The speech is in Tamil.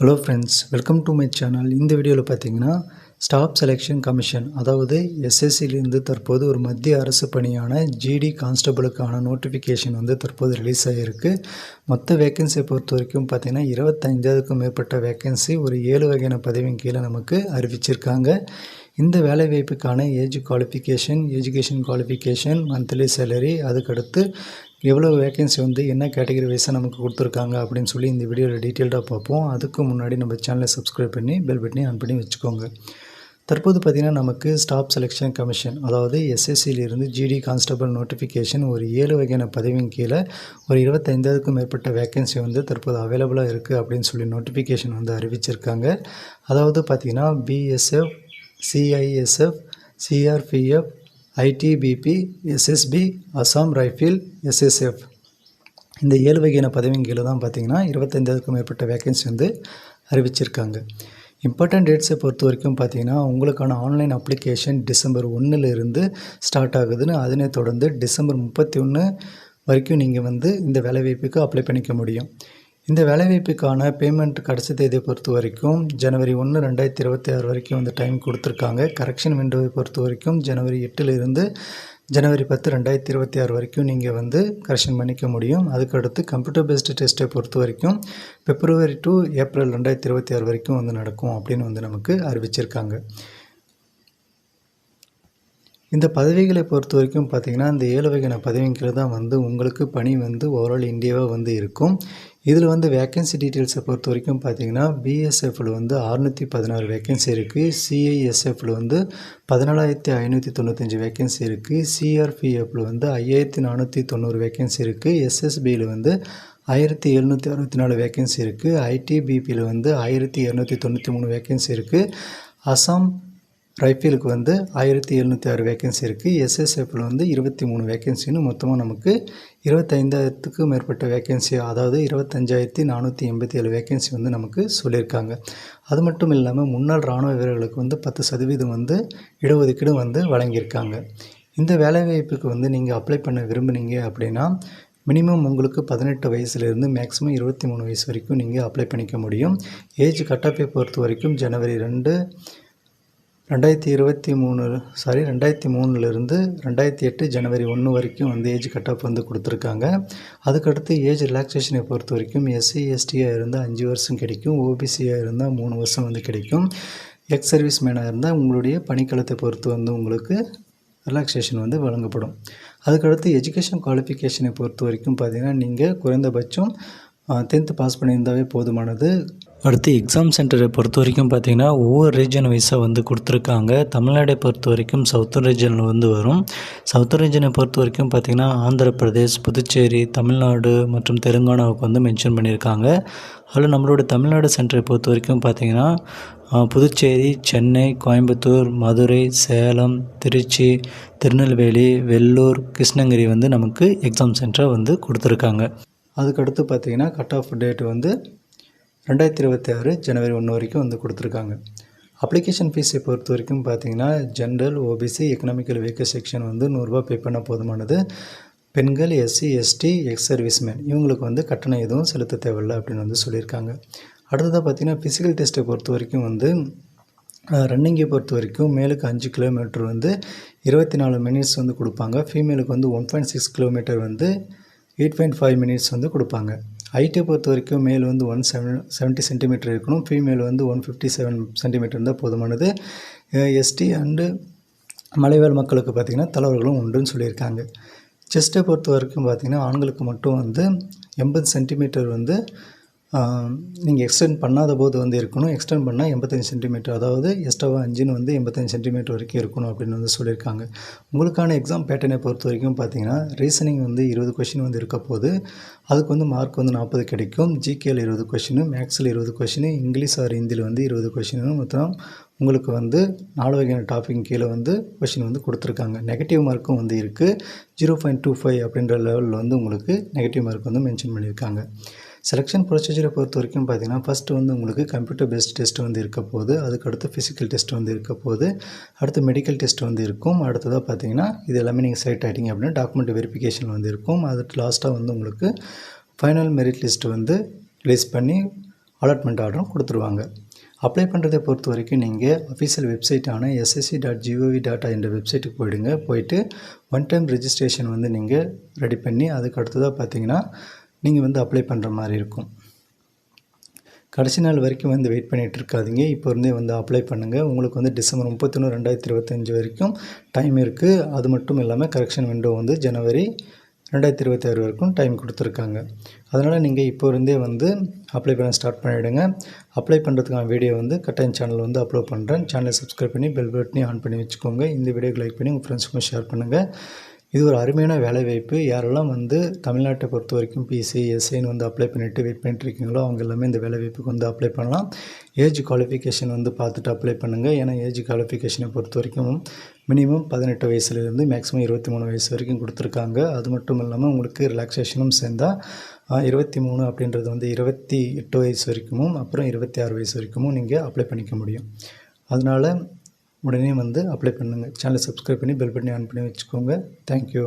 Hello friends welcome to my channel இந்த வீடியோவில் பார்த்தீங்கன்னா ஸ்டாஃப் செலெக்ஷன் கமிஷன் அதாவது எஸ்எஸ்சியிலிருந்து தற்போது ஒரு மத்திய அரசு பணியான ஜிடி கான்ஸ்டபிளுக்கான நோட்டிஃபிகேஷன் வந்து தற்போது ரிலீஸ் ஆகியிருக்கு மொத்த வேக்கன்சியை பொறுத்த வரைக்கும் பார்த்தீங்கன்னா இருபத்தஞ்சாவதுக்கும் மேற்பட்ட வேக்கன்சி ஒரு ஏழு வகையான பதவியின் கீழே நமக்கு அறிவிச்சிருக்காங்க. இந்த வேலைவாய்ப்புக்கான age qualification education qualification monthly salary அதுக்கடுத்து எவ்வளோ வேகன்சி வந்து என்ன கேட்டகரி வைஸாக நமக்கு கொடுத்துருக்காங்க அப்படின்னு சொல்லி இந்த வீடியோவில் டீட்டெயில்டாக பார்ப்போம். அதுக்கு முன்னாடி நம்ம சேனலை சப்ஸ்கிரைப் பண்ணி பெல் பட்டனை ஆன் பண்ணி வச்சுக்கோங்க. தற்போது பார்த்திங்கன்னா நமக்கு ஸ்டாஃப் செலெக்ஷன் கமிஷன் அதாவது எஸ்எஸ்சியிலிருந்து ஜிடி கான்ஸ்டபிள் நோட்டிஃபிகேஷன் ஒரு ஏழு வகையான பதவியின் கீழே ஒரு இருபத்தைந்தாவதுக்கும் மேற்பட்ட வேக்கன்சி வந்து தற்போது அவைலபிளாக இருக்குது அப்படின்னு சொல்லி நோட்டிஃபிகேஷன் வந்து அறிவிச்சிருக்காங்க. அதாவது பார்த்திங்கன்னா BSF CISF CRPF ITBP SSB Assam rifle SSF இந்த ஏழு வகையான பதவியின் கீழே தான் பார்த்தீங்கன்னா இருபத்தைந்தாவதுக்கும் மேற்பட்ட வேகன்சி வந்து அறிவிச்சிருக்காங்க. இம்பார்ட்டன்ட் டேட்ஸை பொறுத்த வரைக்கும் பார்த்தீங்கன்னா உங்களுக்கான ஆன்லைன் அப்ளிகேஷன் டிசம்பர் ஒன்றுலேருந்து ஸ்டார்ட் ஆகுதுன்னு அதனை தொடர்ந்து டிசம்பர் முப்பத்தி ஒன்று வரைக்கும் நீங்கள் வந்து இந்த வேலைவாய்ப்புக்கு அப்ளை பண்ணிக்க முடியும். இந்த வேலைவாய்ப்புக்கான பேமெண்ட் கடைசி தேதியை பொறுத்த வரைக்கும் ஜனவரி ஒன்று ரெண்டாயிரத்தி இருபத்தி ஆறு வரைக்கும் வந்து டைம் கொடுத்துருக்காங்க. கரெக்ஷன் விண்டோவை பொறுத்த வரைக்கும் ஜனவரி எட்டுலேருந்து ஜனவரி பத்து ரெண்டாயிரத்தி இருபத்தி ஆறு வரைக்கும் நீங்கள் வந்து கரெக்ஷன் பண்ணிக்க முடியும். அதுக்கடுத்து கம்ப்யூட்டர் பேஸ்டு டெஸ்ட்டை பொறுத்த வரைக்கும் பிப்ரவரி டு ஏப்ரல் ரெண்டாயிரத்தி இருபத்தி ஆறு வரைக்கும் வந்து நடக்கும் அப்படின்னு வந்து நமக்கு அறிவிச்சிருக்காங்க. இந்த பதவிகளை பொறுத்த வரைக்கும் பார்த்திங்கன்னா இந்த ஏழு வகையான பதவிங்கிறது தான் வந்து உங்களுக்கு பணி வந்து ஓவரால் இந்தியாவாக வந்து இருக்கும். இதில் வந்து வேக்கன்சி டீட்டெயில்ஸை பொறுத்த வரைக்கும் பார்த்தீங்கன்னா பிஎஸ்எஃப்பில் வந்து அறுநூற்றி பதினாறு வேக்கன்சி இருக்குது சிஐஎஸ்எஃப்பில் வந்து பதினாலாயிரத்தி ஐநூற்றி தொண்ணூத்தஞ்சு வேக்கன்சி இருக்குது சிஆர்பிஎஃப்பில் வந்து ஐயாயிரத்தி நானூற்றி தொண்ணூறு வேக்கன்சி இருக்குது எஸ்எஸ்பியில் வந்து ஆயிரத்தி எழுநூற்றி அறுபத்தி நாலு வேக்கன்சி இருக்குது ஐடிபிபியில் வந்து ஆயிரத்தி இரநூத்தி தொண்ணூற்றி மூணு வேக்கன்சி இருக்குது அசாம் ரைஃபிலுக்கு வந்து ஆயிரத்தி எழுநூற்றி ஆறு வேக்கன்சி இருக்குது எஸ்எஸ்எஃப்பில் வந்து இருபத்தி மூணு வேக்கன்சின்னு மொத்தமாக நமக்கு இருபத்தைந்தாயிரத்துக்கும் மேற்பட்ட வேக்கன்சி அதாவது இருபத்தஞ்சாயிரத்தி நானூற்றி எண்பத்தி ஏழு வேக்கன்சி வந்து நமக்கு சொல்லியிருக்காங்க. அது மட்டும் இல்லாமல் முன்னாள் இராணுவ வீரர்களுக்கு வந்து பத்து சதவீதம் வந்து இடஒதுக்கீடு வந்து வழங்கியிருக்காங்க. இந்த வேலைவாய்ப்புக்கு வந்து நீங்கள் அப்ளை பண்ண விரும்புனீங்க அப்படின்னா மினிமம் உங்களுக்கு பதினெட்டு வயசுலேருந்து மேக்ஸிமம் இருபத்தி மூணு வயசு வரைக்கும் நீங்கள் அப்ளை பண்ணிக்க முடியும். ஏஜ் கட்டப்பை பொறுத்த வரைக்கும் ஜனவரி ரெண்டு ரெண்டாயிரத்தி இருபத்தி மூணு சாரி ரெண்டாயிரத்தி மூணுலேருந்து ரெண்டாயிரத்தி எட்டு ஜனவரி ஒன்று வரைக்கும் வந்து ஏஜ் கட் வந்து கொடுத்துருக்காங்க. அதுக்கடுத்து ஏஜ் ரிலாக்ஸேஷனை பொறுத்த வரைக்கும் எஸ்சி எஸ்டியாக இருந்தால் அஞ்சு வருஷம் கிடைக்கும். ஓபிசியாக இருந்தால் மூணு வருஷம் வந்து கிடைக்கும். எக்ஸ் சர்வீஸ் மேனாக இருந்தால் உங்களுடைய பணிக்களத்தை பொறுத்து வந்து உங்களுக்கு ரிலாக்ஸேஷன் வந்து வழங்கப்படும். அதுக்கடுத்து எஜுகேஷன் குவாலிஃபிகேஷனை பொறுத்த வரைக்கும் பார்த்திங்கன்னா நீங்கள் குறைந்தபட்சம் டென்த்து பாஸ் பண்ணியிருந்தாவே போதுமானது. அடுத்து எக்ஸாம் சென்டரை பொறுத்த வரைக்கும் பார்த்திங்கன்னா ஒவ்வொரு ரீஜன் வைஸாக வந்து கொடுத்துருக்காங்க. தமிழ்நாடை பொறுத்த வரைக்கும் சவுத்தர்ன் ரீஜனில் வந்து வரும். சவுத் ரீஜனை பொறுத்த வரைக்கும் பார்த்திங்கன்னா ஆந்திர பிரதேஷ் புதுச்சேரி தமிழ்நாடு மற்றும் தெலுங்கானாவுக்கு வந்து மென்ஷன் பண்ணியிருக்காங்க. அதில் நம்மளோட தமிழ்நாடு சென்டரை பொறுத்த வரைக்கும் பார்த்திங்கன்னா புதுச்சேரி சென்னை கோயம்புத்தூர் மதுரை சேலம் திருச்சி திருநெல்வேலி வெள்ளூர் கிருஷ்ணகிரி வந்து நமக்கு எக்ஸாம் சென்டரை வந்து கொடுத்துருக்காங்க. அதுக்கடுத்து பார்த்திங்கன்னா கட் ஆஃப் டேட் வந்து ரெண்டாயிரத்தி இருபத்தி ஆறு ஜனவரி ஒன்று வரைக்கும் வந்து கொடுத்துருக்காங்க. அப்ளிகேஷன் ஃபீஸை பொறுத்த வரைக்கும் பார்த்தீங்கன்னா general OBC economical weaker section வந்து நூறுரூவா பே பண்ண போதுமானது. பெண்கள் எஸ்சி எஸ்டி எக்ஸ் சர்வீஸ்மேன் இவங்களுக்கு வந்து கட்டணம் எதுவும் செலுத்த தேவையில்லை அப்படின்னு வந்து சொல்லியிருக்காங்க. அடுத்ததாக பார்த்திங்கன்னா ஃபிசிக்கல் டெஸ்ட்டை பொறுத்த வரைக்கும் வந்து ரன்னிங்கை பொறுத்த வரைக்கும் மேலுக்கு அஞ்சு கிலோமீட்டர் வந்து இருபத்தி நாலு மினிட்ஸ் வந்து கொடுப்பாங்க. ஃபீமேலுக்கு வந்து ஒன் பாயிண்ட் சிக்ஸ் கிலோமீட்டர் வந்து எயிட் பாயிண்ட் ஃபைவ் மினிட்ஸ் வந்து கொடுப்பாங்க. ஹைட்டை பொறுத்த வரைக்கும் மேல் வந்து ஒன் செவன் செவன்ட்டி சென்டிமீட்டர் இருக்கணும். ஃபீமேல் வந்து ஒன் ஃபிஃப்டி செவன் சென்டிமீட்டர் இருந்தால் போதுமானது எஸ்டி அண்டு மலைவாழ் மக்களுக்கு பார்த்திங்கன்னா தலைவர்களும் உண்டுன்னு சொல்லியிருக்காங்க. செஸ்ட்டை பொறுத்த வரைக்கும் பார்த்திங்கன்னா ஆண்களுக்கு மட்டும் வந்து எண்பது சென்டிமீட்டர் வந்து நீங்கள் எக்ஸ்டெண்ட் பண்ணாத போது வந்து இருக்கணும். எக்ஸ்டெண்ட் பண்ணால் எண்பத்தஞ்சு சென்டிமீட்டர் அதாவது எக்ஸ்ட்ராவாக அஞ்சுன்னு வந்து எண்பத்தஞ்சு சென்டிமீட்டர் வரைக்கும் இருக்கணும் அப்படின்னு வந்து சொல்லியிருக்காங்க. உங்களுக்கான எக்ஸாம் பேட்டர்னை பொறுத்த வரைக்கும் பார்த்தீங்கன்னா ரீசனிங் வந்து இருபது கொஷின் வந்து இருக்க போது அதுக்கு வந்து மார்க் வந்து நாற்பது கிடைக்கும். ஜிகேயில் இருபது கொஷினு மேக்ஸில் இருபது கொஷினு இங்கிலீஷ் ஆர் ஹிந்தியில் வந்து இருபது கொஷினு மொத்தம் உங்களுக்கு வந்து நாலு வகையான டாபிக் கீழே வந்து கொஷின் வந்து கொடுத்துருக்காங்க. நெகட்டிவ் மார்க்கும் வந்து இருக்குது ஜீரோ பாயிண்ட் டூ ஃபைவ் அப்படின்ற லெவலில் வந்து உங்களுக்கு நெகட்டிவ் மார்க் வந்து மென்ஷன் பண்ணியிருக்காங்க. செலெக்ஷன் ப்ரொசீஜரை பொறுத்த வரைக்கும் பார்த்தீங்கன்னா ஃபஸ்ட்டு வந்து உங்களுக்கு கம்ப்யூட்டர் பேஸ்ட் டெஸ்ட் வந்து இருக்க போகுது. அதுக்கடுத்து ஃபிசிக்கல் டெஸ்ட் வந்து இருக்க போகுது. அடுத்து மெடிக்கல் டெஸ்ட் வந்து இருக்கும். அடுத்ததாக பார்த்தீங்கன்னா இது எல்லாமே நீங்கள் செலக்ட் ஆகிட்டீங்க அப்படின்னா டாக்குமெண்ட் வெரிஃபிகேஷன் வந்து இருக்கும். அது லாஸ்ட்டாக வந்து உங்களுக்கு ஃபைனல் மெரிட் லிஸ்ட் வந்து ரிலீஸ் பண்ணி அலாட்மெண்ட் ஆர்டரும் கொடுத்துருவாங்க. அப்ளை பண்ணுறதை பொறுத்த வரைக்கும் நீங்கள் official வெப்சைட்டான SSC dot G O V dot என்ற வெப்சைட்டுக்கு போயிடுங்க. போயிட்டு ஒன் டைம் ரெஜிஸ்ட்ரேஷன் வந்து நீங்கள் ரெடி பண்ணி அதுக்கு அடுத்ததாக பார்த்தீங்கன்னா நீங்கள் வந்து அப்ளை பண்ணுற மாதிரி இருக்கும். கடைசி நாள் வரைக்கும் வந்து வெயிட் பண்ணிகிட்டு இருக்காதீங்க. இப்போ இருந்தே வந்து அப்ளை பண்ணுங்கள் உங்களுக்கு வந்து டிசம்பர் முப்பத்தொன்று ரெண்டாயிரத்தி இருபத்தஞ்சி வரைக்கும் டைம் இருக்குது அது மட்டும் இல்லாமல் கரெக்ஷன் விண்டோ வந்து ஜனவரி ரெண்டாயிரத்தி இருபத்தாறு வரைக்கும் டைம் கொடுத்துருக்காங்க. அதனால் நீங்கள் இப்போ இருந்தே வந்து அப்ளை பண்ண ஸ்டார்ட் பண்ணிவிடுங்க அப்ளை பண்ணுறதுக்கான வீடியோ வந்து கட்டாயம் சேனல் வந்து அப்லோட் பண்ணுறேன் சேனலை சப்ஸ்கிரைப் பண்ணி பெல் பட்டனையும் ஆன் பண்ணி வச்சுக்கோங்க. இந்த வீடியோக்கு லைக் பண்ணி உங்கள் ஃப்ரெண்ட்ஸுக்கும் ஷேர் பண்ணுங்கள் இது ஒரு அருமையான வேலைவாய்ப்பு. யாரெல்லாம் வந்து தமிழ்நாட்டை பொறுத்த வரைக்கும் பிசி எஸ்ஐன்னு வந்து அப்ளை பண்ணிவிட்டு வெயிட் பண்ணிட்டுருக்கீங்களோ அவங்க எல்லாமே இந்த வேலைவாய்ப்புக்கு வந்து அப்ளை பண்ணலாம். ஏஜ் குவாலிஃபிகேஷன் வந்து பார்த்துட்டு அப்ளை பண்ணுங்கள் ஏன்னா ஏஜ் குவாலிஃபிகேஷனை பொறுத்த வரைக்கும் மினிமம் பதினெட்டு வயசுலேருந்து மேக்ஸிமம் இருபத்தி மூணு வயசு வரைக்கும் கொடுத்துருக்காங்க. அது மட்டும் இல்லாமல் உங்களுக்கு ரிலாக்ஸேஷனும் சேர்ந்தால் இருபத்தி மூணு அப்படின்றது வந்து இருபத்தி எட்டு வயசு வரைக்கும் அப்புறம் இருபத்தி ஆறு வயசு வரைக்கும் நீங்கள் அப்ளை பண்ணிக்க முடியும். அதனால் உடனே வந்து அப்ளை பண்ணுங்கள் சேனலை சப்ஸ்கிரைப் பண்ணி பெல் பட்டனை ஆன் பண்ணி வச்சுக்கோங்க. தேங்க்யூ